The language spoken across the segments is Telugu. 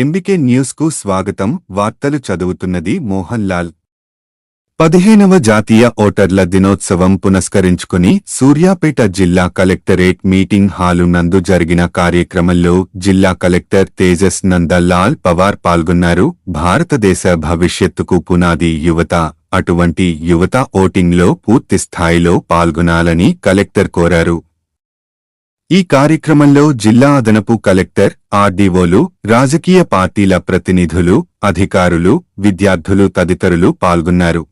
ఎంబికే న్యూస్కు స్వాగతం. వార్తలు చదువుతున్నది మోహన్ లాల్ పదిహేనవ జాతీయ ఓటర్ల దినోత్సవం పునస్కరించుకుని సూర్యాపేట జిల్లా కలెక్టరేట్ మీటింగ్ హాలు నందు జరిగిన కార్యక్రమంలో జిల్లా కలెక్టర్ తేజస్ నందలాల్ పవార్ పాల్గొన్నారు. భారతదేశ భవిష్యత్తుకు పునాది యువత. అటువంటి యువత ఓటింగ్లో పూర్తి స్థాయిలో పాల్గొనాలని కలెక్టర్ కోరారు. ఈ కార్యక్రమంలో జిల్లా అదనపు కలెక్టర్ ఆర్డీఓలు రాజకీయ పార్టీల ప్రతినిధులు అధికారులు విద్యార్థులు తదితరులు పాల్గొన్నారు.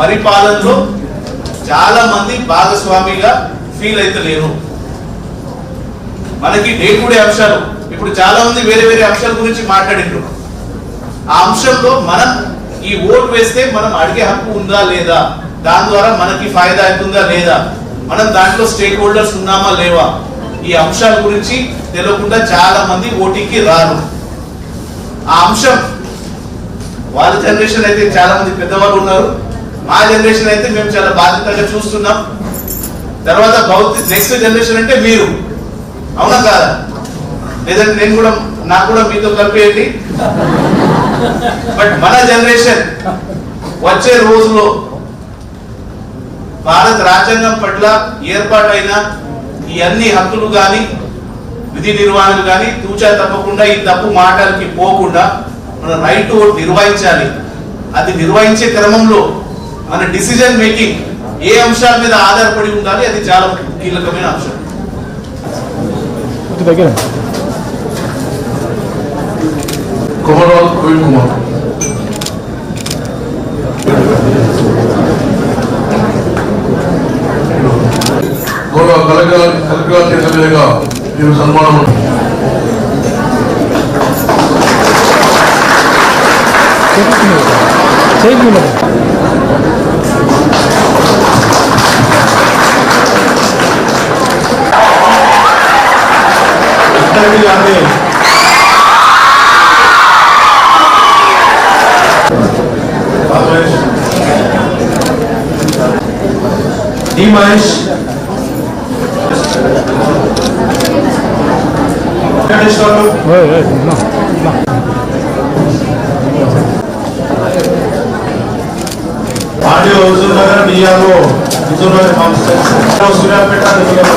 పరిపాలనలో చాలా మంది భాగస్వామిగా ఫీల్ అయితలేరు మనకి డే టు డే అంశాలు. ఇప్పుడు చాలా మంది వేరే వేరే అంశాల గురించి మాట్లాడిండ్రు ఆ అంశంలో మనం ఈ ఓటు వేస్తే మనం అడిగే హక్కు ఉందా లేదా? దాని ద్వారా మనకి ఫాయిదా అవుతుందా లేదా? మనం దాంట్లో స్టేక్ హోల్డర్స్ ఉన్నామా లేవా? ఈ అంశాల గురించి తెలియకుండా చాలా మంది ఓటీకి రారు. ఆ అంశం వాళ్ళ జనరేషన్ అయితే చాలా మంది పెద్దవాళ్ళు ఉన్నారు. మా జనరేషన్ అయితే మేము చాలా బాధ్యతగా చూస్తున్నాం. తర్వాత భౌతిక నెక్స్ట్ జనరేషన్ అంటే మీరు. అవునా కాదా? లేదంటే నేను కూడా నాకు కూడా మీతో కలిపేయండి బట్ మన జనరేషన్ వచ్చే రోజులో భారత రాజ్యాంగం పట్ల ఏర్పాటైన ఈ అన్ని హక్కులు కానీ విధి నిర్వహణలు కానీ తూచా తప్పకుండా ఈ తప్పు మాటలకి పోకుండా మన రైట్ టు ఓట్ నిర్వహించాలి. అది నిర్వహించే క్రమంలో మన డిసిజన్ మేకింగ్ ఏ అంశాల మీద ఆధారపడి ఉండాలి అది చాలా కీలకమైన అంశం. ప్రవీణ్ కుమార్. గౌరవ కలెక్టర్ కలెక్టర్ చేతుల మీదుగా మీరు సన్మానం నా audio Huzur Nagar DRO Huzur Nagar constituency Suryapet DRO